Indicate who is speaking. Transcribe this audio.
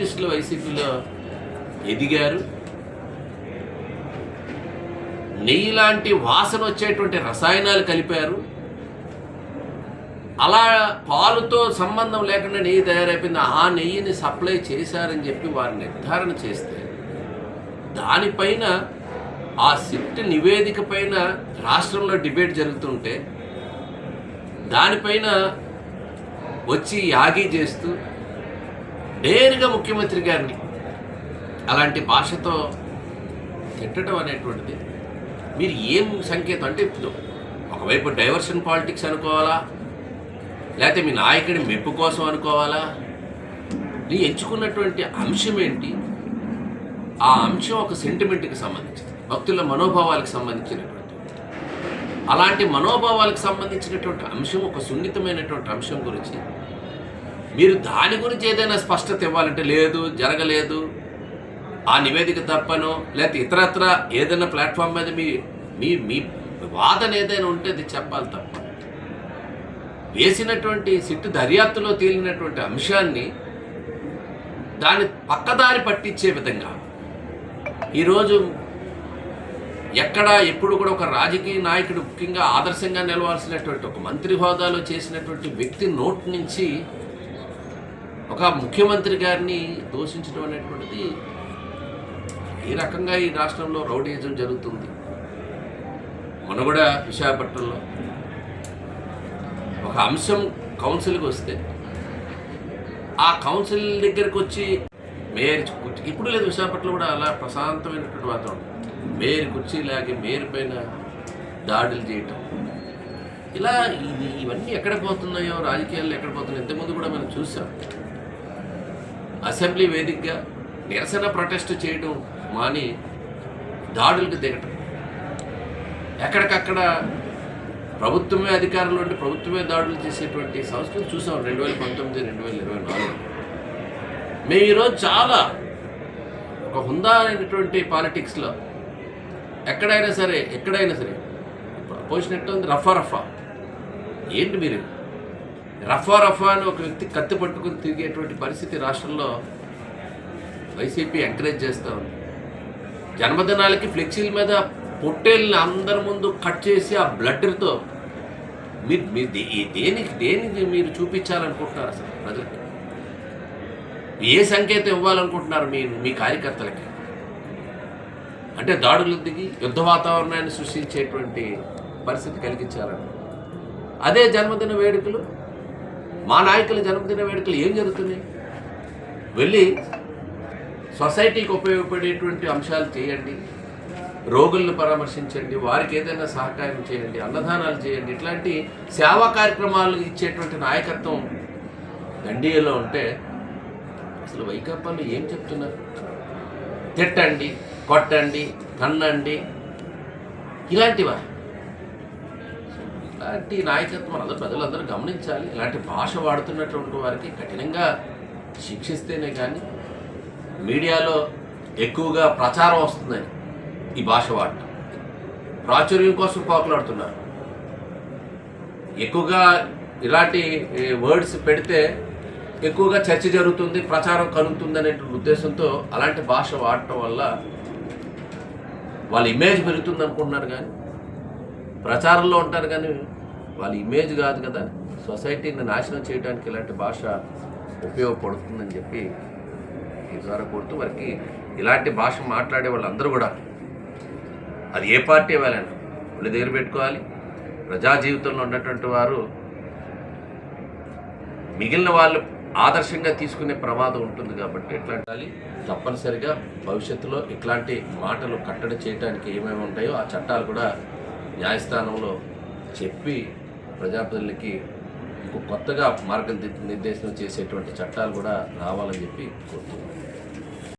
Speaker 1: సైంటిస్టులు వైసీపీలో ఎదిగారు. నెయ్యి లాంటి వాసన వచ్చేటువంటి రసాయనాలు కలిపారు. అలా పాలుతో సంబంధం లేకుండా నెయ్యి తయారైపోయింది. ఆ నెయ్యిని సప్లై చేశారని చెప్పి వారు నిర్ధారణ చేస్తే దానిపైన ఆ సిట్ నివేదిక పైన రాష్ట్రంలో డిబేట్ జరుగుతుంటే దానిపైన వచ్చి యాగి చేస్తూ నేరుగా ముఖ్యమంత్రి గారిని అలాంటి భాషతో తిట్టడం అనేటువంటిది. మీరు ఏం సంకేతం? అంటే ఇప్పుడు ఒకవైపు డైవర్షన్ పాలిటిక్స్ అనుకోవాలా? లేకపోతే మీ నాయకుడి మెప్పు కోసం అనుకోవాలా? నీ ఎంచుకున్నటువంటి అంశం ఏంటి? ఆ అంశం ఒక సెంటిమెంట్కి సంబంధించింది. భక్తుల మనోభావాలకు సంబంధించినటువంటి. అలాంటి మనోభావాలకు సంబంధించినటువంటి అంశం ఒక సున్నితమైనటువంటి అంశం గురించి మీరు దాని గురించి ఏదైనా స్పష్టత ఇవ్వాలంటే లేదు జరగలేదు ఆ నివేదిక తప్పను లేకపోతే ఇతరత్ర ఏదైనా ప్లాట్ఫామ్ మీద మీ మీ మీ వాదన ఏదైనా ఉంటే అది చెప్పాలి తప్ప. వేసినటువంటి సిట్టు దర్యాప్తులో తేలినటువంటి అంశాన్ని దాని పక్కదారి పట్టించే విధంగా ఈరోజు ఎక్కడ ఎప్పుడు కూడా ఒక రాజకీయ నాయకుడు ముఖ్యంగా ఆదర్శంగా నిలవాల్సినటువంటి ఒక మంత్రి హోదాలో చేసినటువంటి వ్యక్తి నోట్ నుంచి ఒక ముఖ్యమంత్రి గారిని దూషించడం అనేటువంటిది ఈ రకంగా ఈ రాష్ట్రంలో రౌడీజం జరుగుతుంది. మన కూడా విశాఖపట్నంలో ఒక అంశం కౌన్సిల్కి వస్తే ఆ కౌన్సిల్ దగ్గరికి వచ్చి మేయర్ కుర్చీ ఇప్పుడు లేదు విశాఖపట్నంలో కూడా అలా ప్రశాంతమైనటువంటి వాతావరణం. మేయర్ కుర్చీ లాగే మేయర్ పైన దాడులు చేయటం. ఇలా ఇవన్నీ ఎక్కడ పోతున్నాయో రాజకీయాల్లో ఎక్కడ పోతున్నాయో ఇంతకుముందు కూడా మనం చూసాం. అసెంబ్లీ వేదికగా నిరసన ప్రొటెస్ట్ చేయడం మాని దాడులకు దిగటం. ఎక్కడికక్కడ ప్రభుత్వమే అధికారంలో ఉండి ప్రభుత్వమే దాడులు చేసేటువంటి సంస్థలు చూసాం రెండు వేల పంతొమ్మిది రెండు వేల ఇరవై నాలుగు. మేము ఈరోజు చాలా ఒక హుందా అయినటువంటి పాలిటిక్స్లో ఎక్కడైనా సరే ఎక్కడైనా సరే అపోజిషన్ ఎట్లా ఉంది? రఫా రఫా. ఏంటి మీరు? రఫా రఫా అని ఒక వ్యక్తి కత్తి పట్టుకుని తిరిగేటువంటి పరిస్థితి రాష్ట్రంలో వైసీపీ ఎంకరేజ్ చేస్తూ ఉంది. జన్మదినాలకి ఫ్లెక్సీల మీద పొట్టేళ్ళని అందరి ముందు కట్ చేసి ఆ బ్లడ్తో మీరు మీరు దే- ఈ దేనికి దేనికి మీరు చూపించాలనుకుంటున్నారు అసలు ప్రజలకి? ఏ సంకేతం ఇవ్వాలనుకుంటున్నారు మీ మీ కార్యకర్తలకి? అంటే దాడులు దిగి యుద్ధ వాతావరణాన్ని సృష్టించేటువంటి పరిస్థితి కలిగించాలని. అదే జన్మదిన వేడుకలు మా నాయకుల జన్మదిన వేడుకలు ఏం జరుగుతున్నాయి? వెళ్ళి సొసైటీకి ఉపయోగపడేటువంటి అంశాలు చేయండి. రోగులను పరామర్శించండి. వారికి ఏదైనా సహకారం చేయండి. అన్నదానాలు చేయండి. ఇట్లాంటి సేవా కార్యక్రమాలు ఇచ్చేటువంటి నాయకత్వం ఎన్డీఏలో ఉంటే అసలు వైకాపాలు ఏం చెప్తున్నారు? తిట్టండి కొట్టండి తన్నండి ఇలాంటివా? ఇలాంటి నాయకత్వం అందరూ ప్రజలందరూ గమనించాలి. ఇలాంటి భాష వాడుతున్నటువంటి వారికి కఠినంగా శిక్షిస్తేనే కానీ మీడియాలో ఎక్కువగా ప్రచారం వస్తుందని ఈ భాష వాడటం. ప్రాచుర్యం కోసం పోకలాడుతున్నారు. ఎక్కువగా ఇలాంటి వర్డ్స్ పెడితే ఎక్కువగా చర్చ జరుగుతుంది ప్రచారం కలుగుతుంది అనే ఉద్దేశంతో అలాంటి భాష వాడటం వల్ల వాళ్ళ ఇమేజ్ పెరుగుతుంది అనుకుంటున్నారు కానీ ప్రచారంలో ఉంటారు కానీ వాళ్ళ ఇమేజ్ కాదు కదా. సొసైటీని నాశనం చేయడానికి ఇలాంటి భాష ఉపయోగపడుతుందని చెప్పి ఈ ద్వారా కోరుతూ వారికి ఇలాంటి భాష మాట్లాడే వాళ్ళందరూ కూడా అది ఏ పార్టీ ఇవ్వాలని వాళ్ళు దగ్గర పెట్టుకోవాలి. ప్రజా జీవితంలో ఉన్నటువంటి వారు మిగిలిన వాళ్ళు ఆదర్శంగా తీసుకునే ప్రమాదం ఉంటుంది కాబట్టి ఎట్లాంటి తప్పనిసరిగా భవిష్యత్తులో ఇట్లాంటి మాటలు కట్టడి చేయడానికి ఏమేమి ఉంటాయో ఆ చట్టాలు కూడా న్యాయస్థానంలో చెప్పి ప్రజాప్రతినిధులకి ఇంకో కొత్తగా మార్గనిర్దేశం చేసేటువంటి చట్టాలు కూడా రావాలని చెప్పి కోరుతున్నాను.